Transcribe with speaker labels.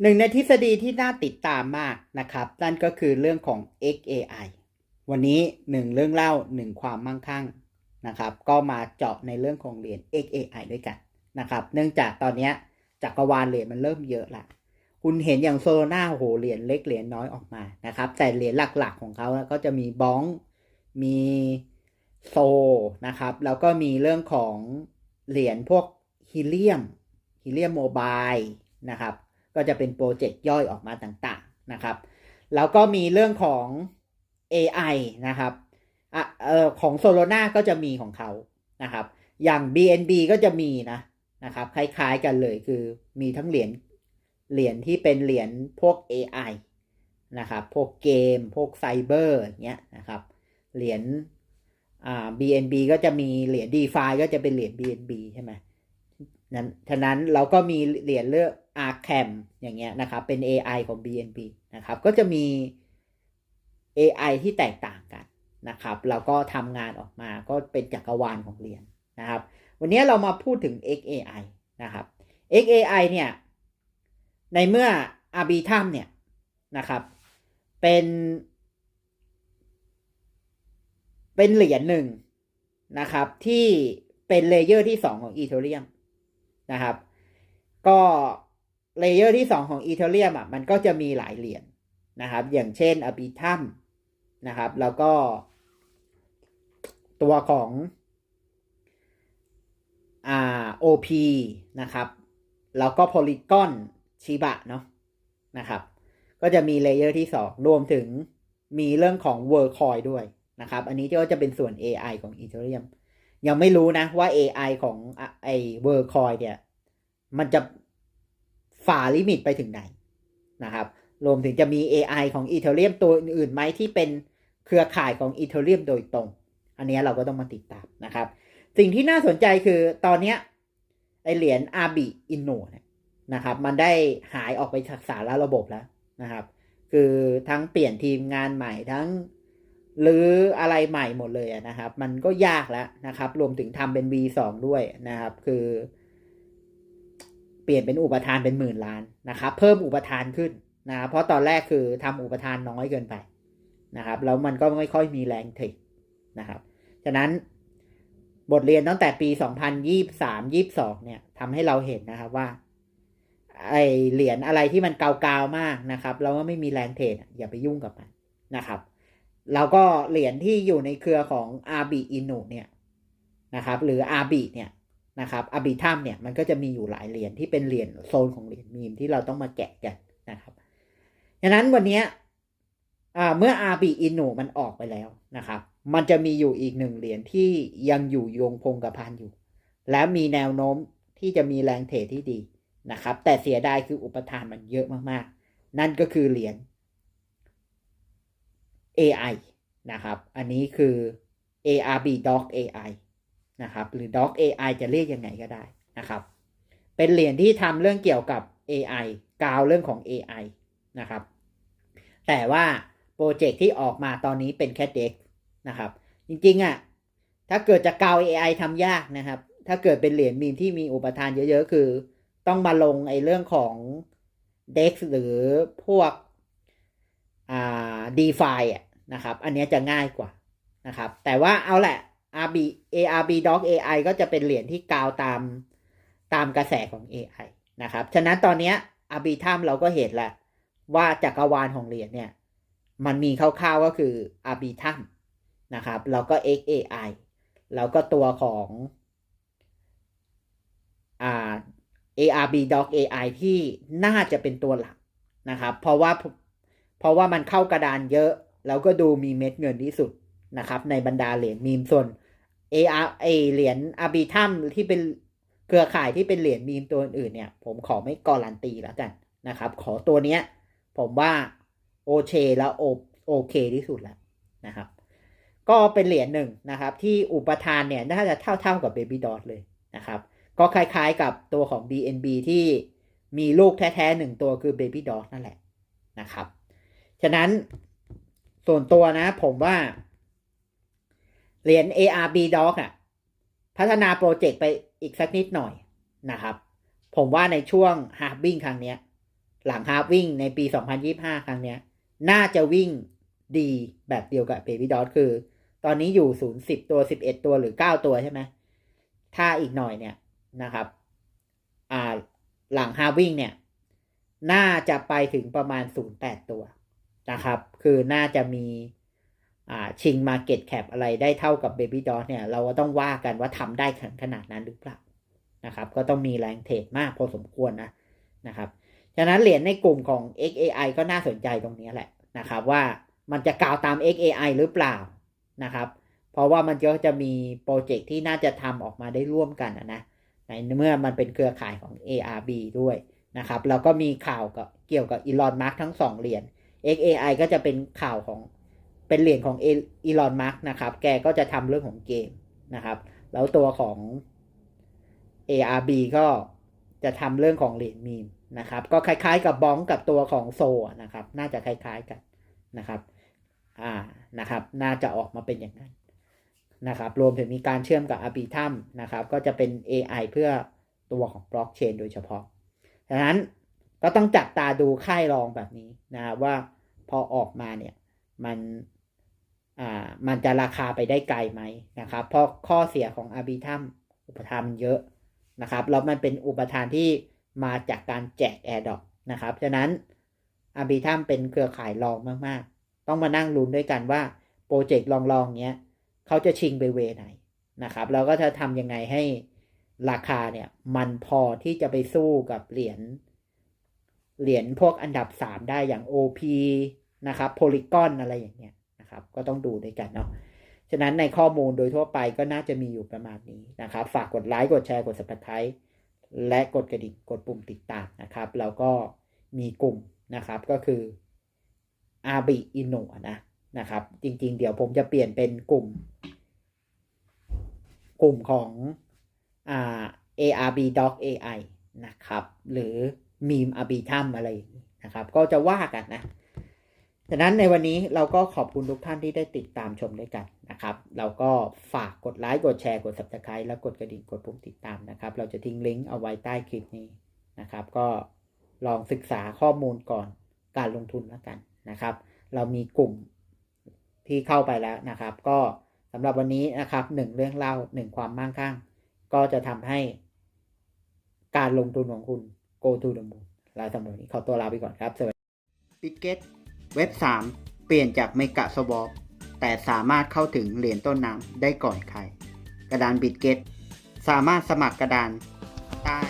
Speaker 1: หนึ่งในทฤษฎีที่น่าติดตามมากนะครับ นั่นก็คือเรื่องของ XAI วันนี้หนึ่งเรื่องเล่าหนึ่งความมั่งคั่งนะครับ ก็มาเจาะในเรื่องของเหรียญ XAI ด้วยกันนะครับ เนื่องจากตอนนี้จักรวาลเหรียญมันเริ่มเยอะละคุณเห็นอย่างโซโลนาโหเหรียญเล็กเหรียญน้อยออกมานะครับ แต่เหรียญหลักๆของเขาก็จะมีบ้องมีโซนะครับ แล้วก็มีเรื่องของเหรียญพวกฮีเลียมฮีเลียมโมบายนะครับ ก็จะเป็นโปรเจกต์ย่อยออกมาต่างๆนะครับ แล้วก็มีเรื่องของ AI นะครับอะเอ่อของโซโลนาก็จะมีของเขานะครับ อย่าง BNB ก็จะมีนะนะครับ คล้ายๆกันเลยคือมีทั้งเหรียญเหรียญที่เป็นเหรียญพวก AI นะครับ พวกเกม พวกไซเบอร์เงี้ยนะครับ เหรียญอ่า BNB ก็จะมีเหรียญ DeFi ก็จะเป็นเหรียญ BNB ใช่ไหม นั้นฉะนั้นเราก็มีเหรียญเลือก Arcam อย่างเงี้ยนะครับ เป็น AI ของ BNB นะครับ ก็จะมี AI ที่แตกต่างกันนะครับ แล้วก็ทำงานออกมาก็เป็นจักรวาลของเหรียญนะครับ วันนี้เรามาพูดถึง XAI นะครับ XAI เนี่ย ในเมื่อ Arbitrum เนี่ยนะครับ เป็น เป็นเหรียญหนึ่งนะครับ ที่เป็นเลเยอร์ที่สองของอีเทเรียม นะครับ ก็เลเยอร์ที่สองของอีเทเรียมอะมันก็จะมีหลายเหรียญนะครับ อย่างเช่น Arbitrum นะครับ แล้วก็ตัวของอ่า OP นะครับ แล้วก็ Polygon ชิบะเนาะนะครับ ก็จะมีเลเยอร์ที่สองรวมถึงมีเรื่องของ w o r l d c o i ด้วยนะครับ อันนี้ก็จะเป็นส่วน AI ของ Ethereum ยังไม่รู้นะว่า AI ของไอ้ Worldcoin เนี่ย มันจะฝ่าลิมิตไปถึงไหนนะครับ รวมถึงจะมี AI ของ Ethereum ตัวอื่นๆไหมที่เป็นเครือข่ายของ Ethereum โดยตรง อันนี้เราก็ต้องมาติดตามนะครับ สิ่งที่น่าสนใจคือตอนนี้ไอเหรียญ RB Inno เนี่นะครับ มันได้หายออกไปจากสาระระบบแล้วนะครับ คือทั้งเปลี่ยนทีมงานใหม่ทั้ง หรืออะไรใหม่หมดเลยนะครับ มันก็ยากแล้วนะครับ รวมถึงทำเป็น V2 ด้วยนะครับ คือ เปลี่ยนเป็นอุปทานเป็นหมื่นล้านนะครับ เพิ่มอุปทานขึ้นนะครับเพราะตอนแรกคือทำอุปทานน้อยเกินไปนะครับ แล้วมันก็ไม่ค่อยมีแรงเทรดนะครับฉะนั้นบทเรียนตั้งแต่ปี 2023 22 เนี่ยทำให้เราเห็นนะครับว่า ไอเหรียญอะไรที่มันเกาๆมากนะครับแล้วก็ไม่มีแรงเทรดอย่าไปยุ่งกับมันนะครับ แล้วก็เหรียญที่อยู่ในเครือของ RB Inno เนี่ยนะครับหรือ RB เนี่ยนะครับ RB ถ้ำเนี่ยมันก็จะมีอยู่หลายเหรียญที่เป็นเหรียญโซนของเหรียญมีมที่เราต้องมาแกะกันนะครับดังนั้นวันนี้เมื่อ RB Inno มันออกไปแล้วนะครับ มันจะมีอยู่อีกหนึ่งเหรียญที่ยังอยู่โยงพงกับพันอยู่ และมีแนวโน้มที่จะมีแรงเทรดที่ดีนะครับ แต่เสียดายคืออุปทานมันเยอะมากๆ นั่นก็คือเหรียญ AI นะครับ อันนี้คือ ARB Dog AI นะครับ หรือ Dog AI จะเรียกยังไงก็ได้นะครับ เป็นเหรียญที่ทำเรื่องเกี่ยวกับ AI กาวเรื่องของ AI นะครับ แต่ว่าโปรเจกต์ที่ออกมาตอนนี้เป็นแค่เด็กนะครับ จริงๆอะ่ะ ถ้าเกิดจะกาว AI ทำยากนะครับ ถ้าเกิดเป็นเหรียญมีมที่มีอุปทานเยอะๆ คือ ต้องมาลงไอ้เรื่องของ DEX หรือพวกอ่า DeFi อะ นะครับ อันนี้จะง่ายกว่านะครับ แต่ว่าเอาแหละ RB ARB Dog AI ก็จะเป็นเหรียญที่กาวตามตามกระแสของ AI นะครับ ฉะนั้นตอนนี้ RB ถ้ำเราก็เห็นแล้วว่าจักรวาลของเหรียญเนี่ย มันมีคร่าวๆก็คือ RB ถ้ำนะครับแล้วก็ XAI แล้วก็ตัวของอ่า ARB Dog AI ที่น่าจะเป็นตัวหลักนะครับ เพราะว่าเพราะว่ามันเข้ากระดานเยอะ แล้วก็ดูมีเม็ดเงินที่สุดนะครับในบรรดาเหรียญมีมส่วน AR เอเหรียญ RB ถ้ำที่เป็นเครือข่ายที่เป็นเหรียญมีมตัวอื่นเนี่ย ผมขอไม่การันตีแล้วกันนะครับ ขอตัวเนี้ย ผมว่าโอเชแล้วโอโอเคที่สุดแล้วนะครับ ก็เป็นเหรียญหนึ่งนะครับ ที่อุปทานเนี่ยน่าจะเท่าเท่ากับ Baby Dot เลยนะครับ ก็คล้ายๆกับตัวของ BNB ที่มีลูกแท้ๆหนึ่งตัวคือ Baby Dot นั่นแหละนะครับ ฉะนั้น ส่วนตัวนะผมว่า เหรียญ ARB Dog อะ พัฒนาโปรเจกต์ไปอีกสักนิดหน่อยนะครับ ผมว่าในช่วง h a r b i n g ครั้งนี้หลังฮาร์วิ่งในปี 2025 ครั้งเนี้ย น่าจะวิ่งดีแบบเดียวกับ Baby d o t คือ ตอนนี้อยู่0 10ตัว11ตัวหรือ9ตัวใช่ไหมถ้าอีกหน่อยเนี่ยนะครับ อ่าหลังฮาวิ่งเนี่ย น่าจะไปถึงประมาณ0.8ตัว นะครับ คือน่าจะมีชิง Market Cap อะไรได้เท่ากับ Baby d o t เนี่ย เราก็ต้องว่ากันว่าทำได้ขนาดนั้นหรือเปล่านะครับ ก็ต้องมีแรงเทรดมากพอสมควรนะนะครับฉะนั้นเหรียญในกลุ่มของ XAI ก็น่าสนใจตรงนี้แหละนะครับ ว่ามันจะกล่าวตาม XAI หรือเปล่านะครับ เพราะว่ามันก็จะมีโปรเจกต์ที่น่าจะทำออกมาได้ร่วมกันนะในเมื่อมันเป็นเครือข่ายของ ARB ด้วยนะครับแล้วก็มีข่าวกับเกี่ยวกับอีลอนมาร์กทั้งสองเหรียญ XAI ก็จะเป็นข่าวของเป็นเหรียญของอีลอนมาร์กนะครับ แกก็จะทำเรื่องของเกมนะครับ แล้วตัวของ ARB ก็จะทำเรื่องของเหรียญมีมนะครับ ก็คล้ายๆกับบ้องกับตัวของโซนะครับ น่าจะคล้ายๆกันนะครับ อ่า นะครับ น่าจะออกมาเป็นอย่างนั้นนะครับ รวมถึงมีการเชื่อมกับ a r b i t r u m นะครับ ก็จะเป็น AI เพื่อตัวของบล็อกเชนโดยเฉพาะ ดังนั้น ก็ต้องจับตาดูค่ายรองแบบนี้นะครับว่าพอออกมาเนี่ยมันอ่ามันจะราคาไปได้ไกลไหมนะครับ เพราะข้อเสียของ a r b i t r u m อุปทานเยอะนะครับแล้วมันเป็นอุปทานที่มาจากการแจก a i r d r o p นะครับฉะนั้น a r b i t r u m เป็นเครือข่ายรองมากๆ ต้องมานั่งลุ้นด้วยกันว่าโปรเจกต์ลองๆเนี้ยเขาจะชิงไปเวไหนนะครับแล้วก็จะทำยังไงให้ราคาเนี่ยมันพอที่จะไปสู้กับเหรียญ เหรียญพวกอันดับ 3 ได้อย่าง OP นะครับโพลิกอนอะไรอย่างเงี้ยนะครับ ก็ต้องดูด้วยกันเนาะฉะนั้นในข้อมูลโดยทั่วไปก็น่าจะมีอยู่ประมาณนี้นะครับ ฝากกดไลค์กดแชร์กด subscribe และกดกระดิ่งกดปุ่มติดตามนะครับ แล้วก็มีกลุ่มนะครับก็คืออาบิอิโนะนะนะครับ จริง ๆ เดี๋ยวผมจะเปลี่ยนเป็นกลุ่ม กลุ่มของอ่า ARB Doc AI นะครับ หรือ Meme Arbitum อะไรนะครับ ก็จะว่ากันนะฉะนั้นในวันนี้เราก็ขอบคุณทุกท่านที่ได้ติดตามชมด้วยกันนะครับ เราก็ฝากกดไลค์กดแชร์กด Subscribe และกดกระดิ่งกดปุ่มติดตามนะครับ เราจะทิ้งลิงก์เอาไว้ใต้คลิปนี้นะครับ ก็ลองศึกษาข้อมูลก่อนการลงทุนแล้วกันนะครับ เรามีกลุ่มที่เข้าไปแล้วนะครับ ก็สำหรับวันนี้นะครับหนึ่งเรื่องเล่าหนึ่งความมั่งคั่ง ก็จะทำให้การลงทุนของคุณ go to the moon ลาสำหรับวันนี้ขอตัวลาไปก่อนครับสวัสดีปิเกตเว็บ 3 เปลี่ยนจากเมกะสวอปแต่สามารถเข้าถึงเหรียญต้นน้ำได้ก่อนใคร กระดานบิตเกตสามารถสมัครกระดานได้